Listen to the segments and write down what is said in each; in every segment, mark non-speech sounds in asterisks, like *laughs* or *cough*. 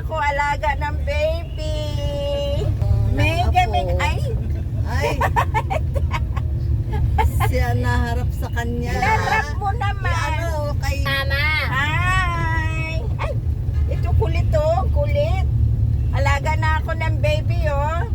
ako alaga ng baby. Mega, mega, ay, Ay. Siya naharap sa kanya. larap mo naman. Ano, kay... Tama. Ay, ay, ito kulit oh, kulit. Alaga na ako ng baby oh.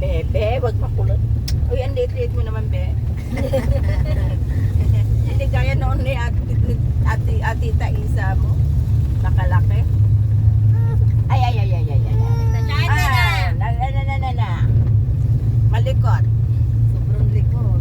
Bebe, wag makulot. Uy, ang liit-liit mo naman, be. *laughs* Hindi gaya noon ni ate, ni ate, ate Taisa mo. Nakalaki. Ay, ay, ay, ay, ay, ay. ay. Nasaan na na? Ah, na, na, na, na, na. Malikot. Sobrang likod.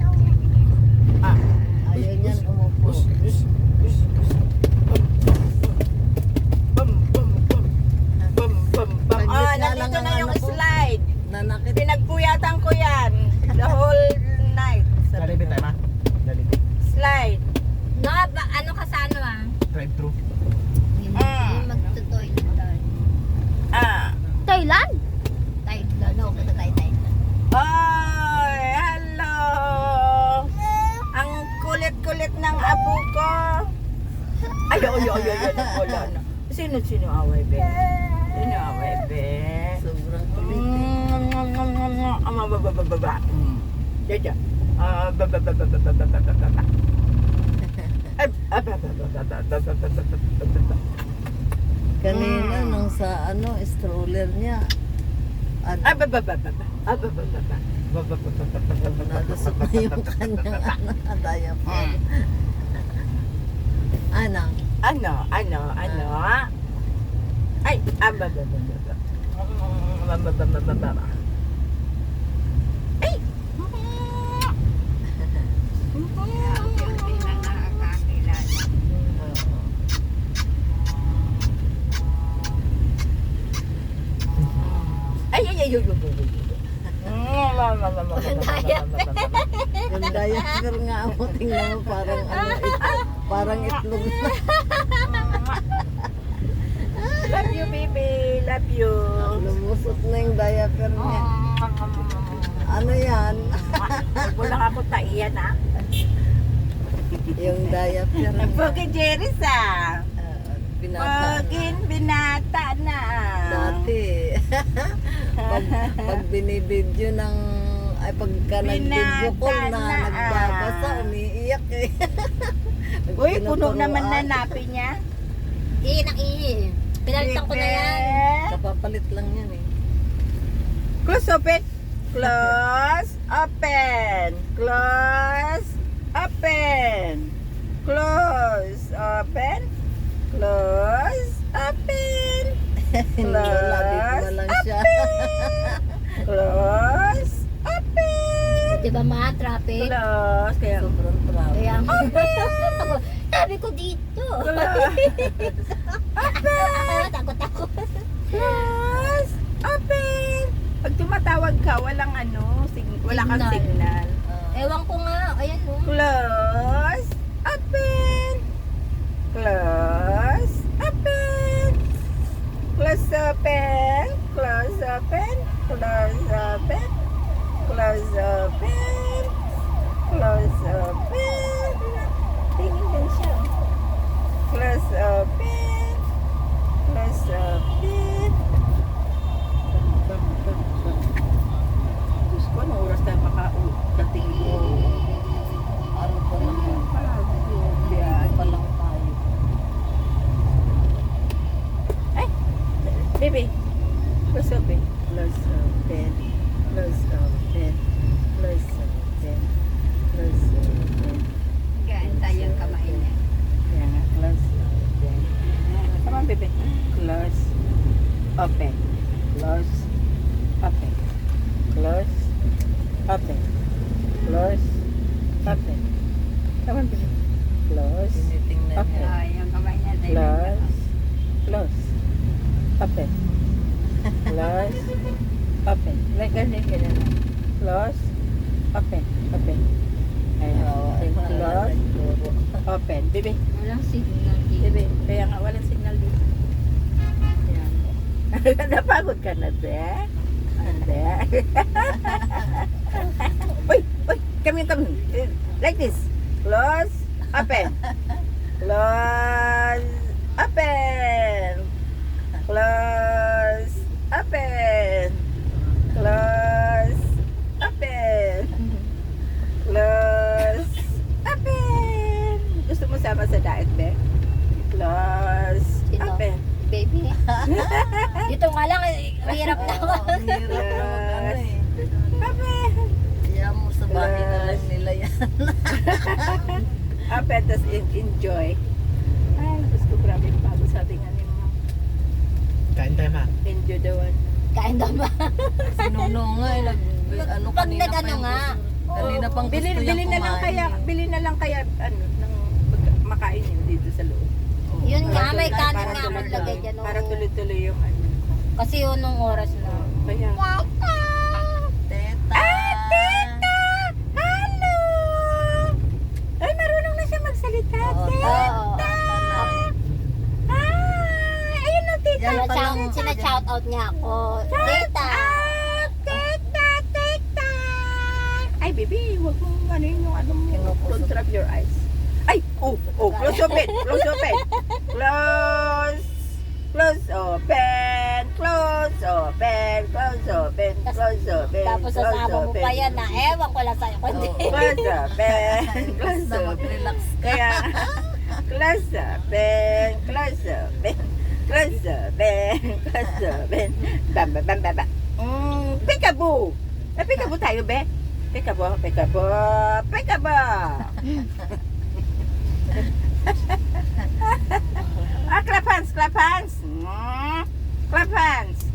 babababa. Diyan. Ah, babababa. Kanina hmm. nung sa ano stroller niya. Ah, babababa. Ah, babababa. Nalusot na yung kanyang ano, diaphragm. Ano? Ano? Ano? Ano? Ah. Ay, ah, babababa. Babababa. Ay, ay, ay, ay, ay, Yung diaper nga ako, tingnan mo parang ano, it, parang itlog na. Love you, baby. Love you. Lumusot na yung diaper niya. Oh. Ako taiyan, ha? yung diaper. Nagpogi *laughs* Jerry sa. Uh, binata Pogin binata na. Dati. *laughs* pag, pag binibidyo ng ay pagka nag-video call na na. nagbabasa, umiiyak eh. *laughs* Uy, puno naman na napi niya. Iin ang iin. Pinalitan ko na yan. Kapapalit lang yan eh. Close open. Close open. Close open. Close open. *laughs* Close open. Close open. Di ba ma, traffic? Close. Kaya Sobrang traffic. Kaya *laughs* Sabi ko dito. *laughs* Takot ako. Close open. Pag tumatawag ka, walang ano, sig- wala kang Signal. signal. Ah, Ewan ko nga. Ayan oh. Close, open. Close, open. Close, open. Close, open. Close, open. Close, open. Close, open. Tingin din siya. Close, open. Close, open. Diyos ko, anong oras tayo makaudating mo? ano pa naman? Yeah. Pa lang tayo. Baby, close open. Close open. Close open. Close open. Close open. Gaan tayo ang kamay niya. Kaya nga, close open. Come on, baby. Close. Open. Close. Open. Close. Open. Close. Open. Come on, baby. Close. Niya. Ay, ang kamay niya. Close. Open. Close. Open. Like ganyan, ganyan. Close. Open. Open. Ayan. Close. nagturo. Open. Bibi. Walang signal dito. Bibi. Kaya nga walang signal dito. Ayan. *laughs* Napagod ka na, be? Hindi. *laughs* uy, uy, kami, kami. Like this. Close, open. Close, open. Class open. Class open. Class open. Gusto mo sama sa diet, be? Class open. Baby. *laughs* Dito nga lang, eh, mahirap na ako. Mahirap na Open. Kaya mo sa bahay na lang nila yan. *laughs* open, tas enjoy. Kain tayo ma. Enjoy the one. Kain daw ba? Si Nuno nga eh, nag, ano Pag kanina nag-ano pa yung nga. gusto- Kanina pang gusto bili, bili na lang kaya, eh. bili na lang kaya, ano, ng pagka- makain yun dito sa loob. Oo. Yun nga, Para may tuloy- kanin para nga tuloy- lagay dyan. Para oo. tuloy-tuloy yung ano. Kasi yun nung oras na. Kaya, Teta! Ah, tita! Hello! Ay, marunong na siya magsalita. Oo, tita! Oo. Ay, ayun na, tita. Yan pa lang. Sina- Sina-shout out niya ako. Tita! Tita, tita! Ay, baby, wag mong ano yun, yung ano mo. Don't trap your eyes. Ay, oh, oh, close open, close open. Close. Close open, close open, close open, close open, Tapos close sasama mo open. pa yan na ewan ko lang sa'yo. Kundi. Oo. Close open, *laughs* close open. Kaya, close open, close open, close open. *laughs* Bam, bam, bam, bam. Mm, peekaboo! Eh, peekaboo tayo, be. Peekaboo, peekaboo, peekaboo. *laughs* ah, clap hands, clap hands. Mm, clap hands.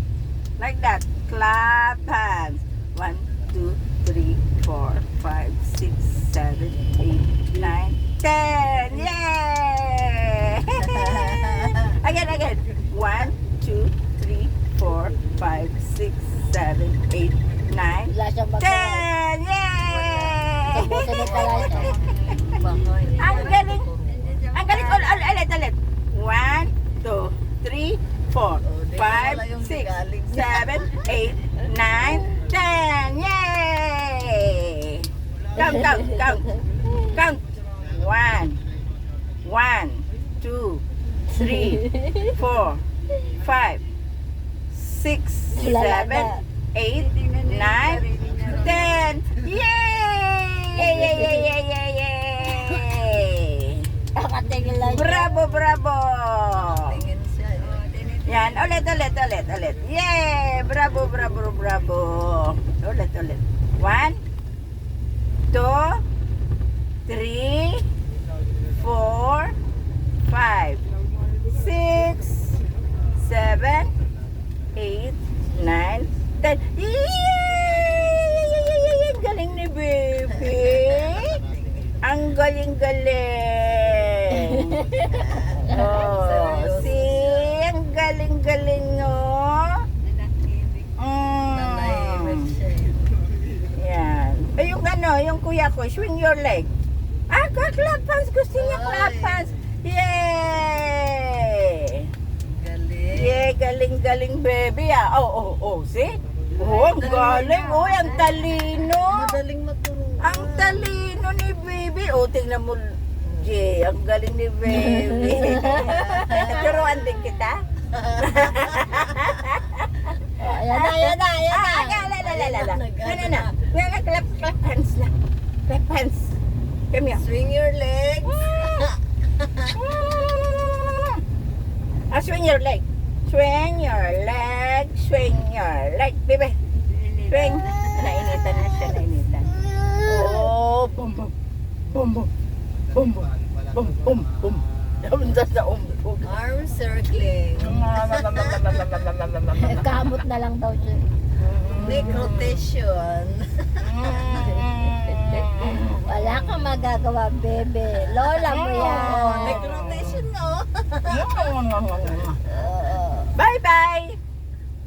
Like that. Clap hands. One, two, three, four, five, six, seven, eight, nine, ten. Yay! Again, again. One, two, three, four, five, six, seven, eight, nine, ten. Yay! *laughs* Ang galing. Ang galing. Ul- ul- Ulit, ulit. One, two, three, four, Oh, five, six, *laughs* seven, eight, nine, ten. Yay! Count, count, count. Count. One, one, two, three, *laughs* four, five, six, seven, eight, nine, ten. Yay! Yay, yay, yay, yay, yay. *laughs* Bravo, bravo! Eh. Yan, ulit, ulit, ulit, ulit. Yay! Bravo, bravo, bravo. Ulit, ulit. One, two, three, four, five, six, seven, eight, nine, ten. Yay! Galing ni baby. Ang galing-galing. *laughs* Oh, see? Ang galing-galing, no? Mm. Yan. Eh, yung ano, yung kuya ko, swing your leg. Ah, clap hands. Gusto niya clap Ay. hands. Yay! Galing-galing baby ah. Oh, oh, oh, see? Oh, ang galing. Oh, ang talino. Madaling maturuan. Ang talino ni baby. Oh, tingnan mo. Jay, ang galing ni baby. *laughs* Turuan din kita. Oh, Ayan na, ayan na, ayan Ah, na. la, la, la, la, la. Nag- No, no, no. No, no, clap, clap hands na. Clap hands. Come here. Swing your legs. *laughs* Ah, swing your leg. Swing your leg. Swing your leg. Baby. Swing. Nainitan na siya. Nainitan. Oh, bum, bum. Bum, bum. Bum, bum. Bum, bum, bum. Napunta sa umbog. Arm circling. Kamot na lang daw siya. Neck rotation. Wala kang magagawa, bebe. Lola mo yan. Oh, neck rotation no. *laughs* Bye-bye.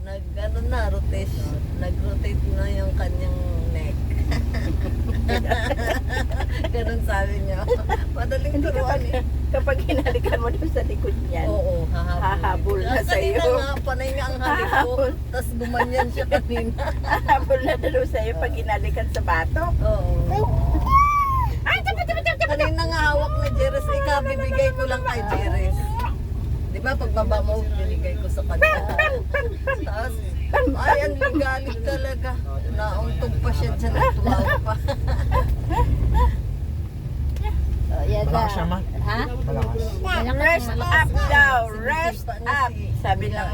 Nag ano na rotation. Nag-rotate na yung kanyang neck. *laughs* Ganun sabi niya. Madaling Hindi turuan kapag, eh. kapag hinalikan mo doon sa likod niyan. Oo, hahabol. Hahabol na Ah, sa'yo. Kanina nga, panay nga ang halik ko. Hahabol. Tapos gumanyan siya kanina. Habol na doon sa'yo pag hinalikan sa bato. Oo. Ay, tapat, tapat, tapat, tapat. Kanina nga hawak na Jerez. Ika, bibigay ko lang kay Jerez. Di ba, pagbaba mo, binigay ko sa kanya. Tapos, ay, ang ligalig talaga. Nauntog pa siya dyan at pa. *laughs* Oh, yan Malakas siya, ma. Ha? Malakas. Rest up daw. Rest up. Sabi ng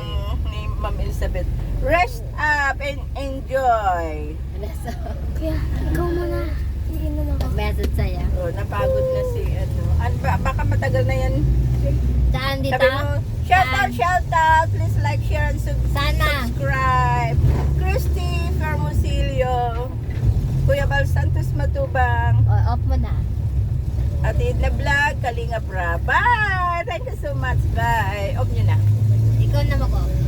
ni Ma'am Elizabeth. Rest up and enjoy. Kaya, ikaw muna. Mag-message sa'yo. Oh, napagod na si ano. Ano ba, matagal na yan. Saan dito? Sabi mo, shout out, shout out. Please like, share, and sub- Sana. subscribe. Christy Fermosilio. Kuya Bal Santos Matubang. O, off mo na. At na vlog, Kalinga Bra. Bye! Thank you so much. Bye. Off nyo na. Ikaw na ko.